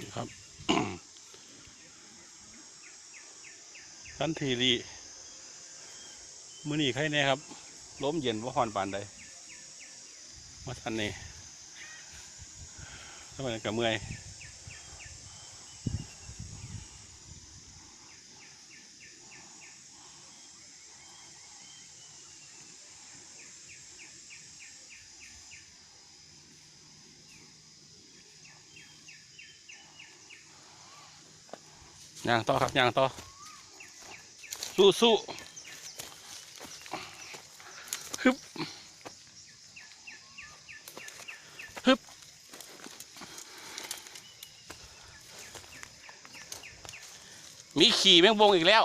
นะครับทันทีรีมือนีใครแน่ครับล้มเย็นว่าหอนปานใดมาทันนี่ทำไมกับเมื่อย ย่างต่อครับย่างต่อ สู้สู้ฮึบฮึบมีขี่แมงวงอีกแล้ว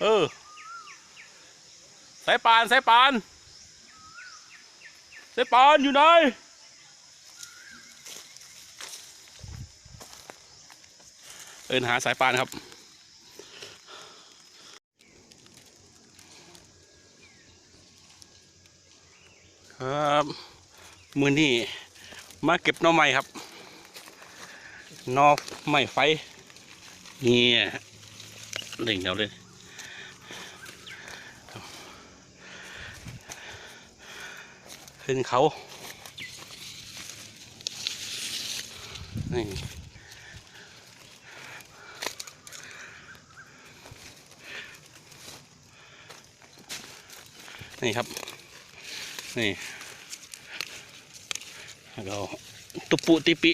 เออสายปานสายปาน สายปานอยู่ไหนเอินหาสายปานครับ ครับมือนี่มาเก็บหน่อไม้ครับนอกไม้ไฟนี่เล่งเดียวเลย ขึ้นเขา นี่นี่ครับ นี่แล้วก็ตุปุติปิ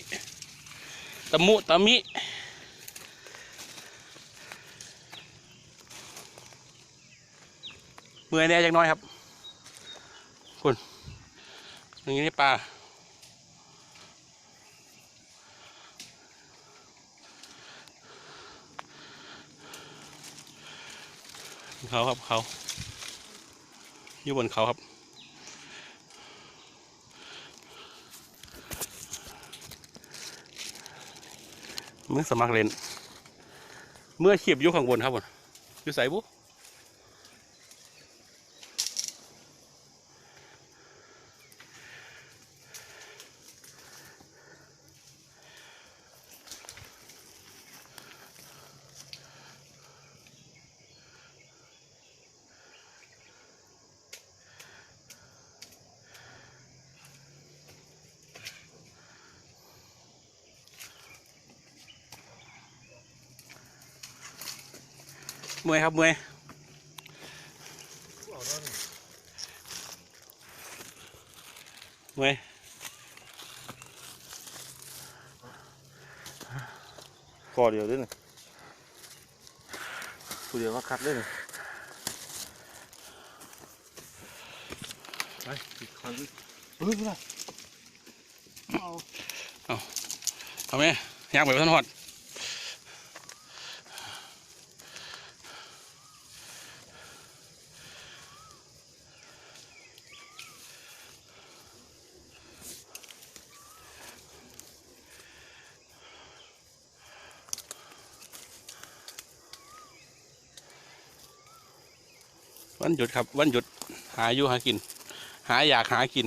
ตะมุตะมิเมื่อยแน่จังน้อยครับ อย่างนี้นี่ปลาเขาครับเขาอยู่บนเขาครับเมื่อสมัครเล่นเมื่อขีบอยู่ข้างบนครับผมอยู่ใส่บุ เมื่อยครับเมื่อยเมื่อยกอเดียวด้วยนี่ตัวเดียวก็คัดเลยนี่ไปอีกคันดิเฮ้ยไม่ได้เอาเอาไหมย่างไปท่านหอด วันหยุดครับ วันหยุดหาอยู่หากิน หาอยากหากิน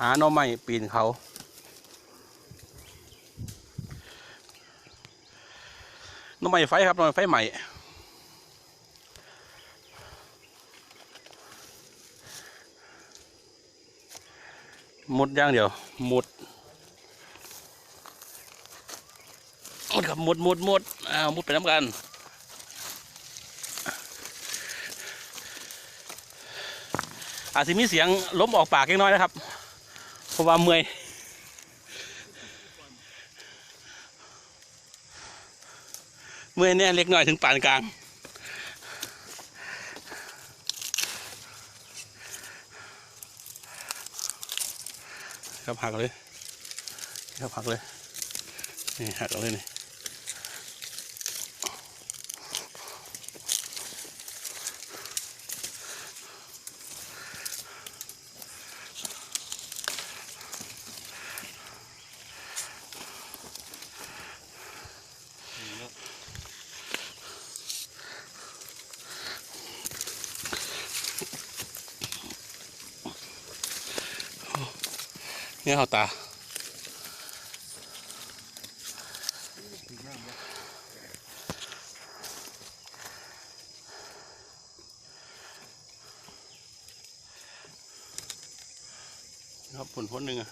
หาหน่อไม้ปีนเขาหน้ำไม้ไฟครับหน้ำไม้ไฟใหม่หมดย่างเดียวหมดหมดครับหมดหมดหมดอ้าวหมดไปน้ำกัน อาจจะมีเสียงล้มออกปากเล็กน้อยนะครับเพราะว่าเมื่อยเมื่อยแน่เล็กน้อยถึงปานกลางครับหักเลยครับหักเลยนี่หักเอาเลยนี่ เนี่ยเขาตาครับผลพ้นหนึ่งอะ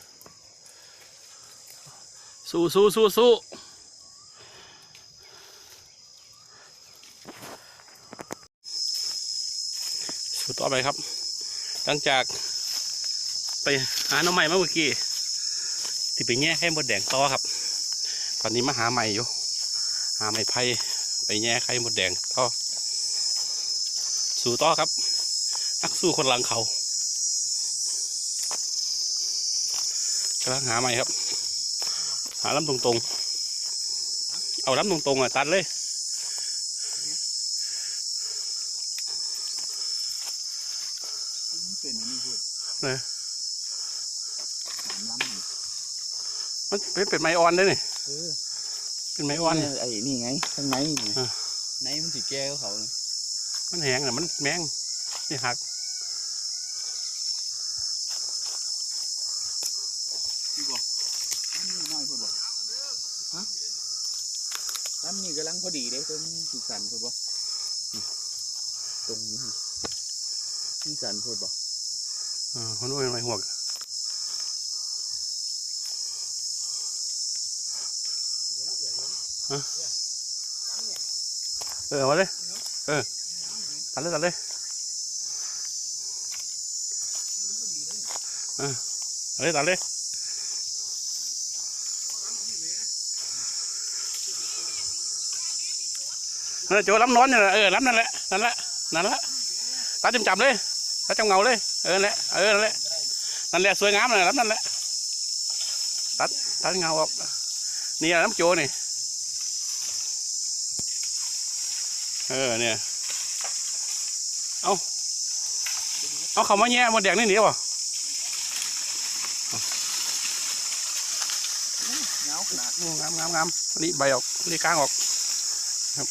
สู้สู้สู้สู้สู้ต่อไปครับ หลังจาก ไปหาหน้องใหม่มาเมื่อกี้ที่ไปแง่ให้มดแดงต่อครับ ตอนนี้มาหาใหม่อยู่ หาไม้ไผ่ไปแง่ไข่มดแดงต่อสู่ต่อครับนักสู้คนหลังเขากำลังหาใหม่ครับ หาลำตรงๆ เอาลำตรงๆอะตัดเลยมันเป็นอันนี้พูดเลย สามล้ำนี่ มันเป็นเป็นไม้อ่อนเด้นี่เออเป็นไม้อ่อนไอ้นี่ไงข้างในนี่อะในมันสีแก้วเขานี่มันแห้งอะมันแมงนี่หักพี่บอกมันนี่น้อยพูดบอกฮะล้ำนี่กำลังพอดีเลยตัวมันสีสันพูดบอกตรงนี้สีสันพูดบอกอ่ามันเป็นไม้หวกฮะเออมาเลยเออตัดเลยตัดเลยเออตัดเลยตัดเลยนั่นแหละโจ้ล้ำนอนเนี่ยแหละเออล้ำนั่นแหละนั่นแหละนั่นแหละตัดจำจำๆเลยตัดจำเงาเลยเออนั่นแหละเออนั่นแหละนั่นแหละสวยงามเลยล้ำนั่นแหละตัดตัดเงาออกนี่แหละน้ำโจนี่ เออเนี่ย เอาเอาเขามาแย่หมดแดงนี่หนีป่ะเงาขนาดโอ้งามงามงามนี่ใบออกนี่กลางออกครับ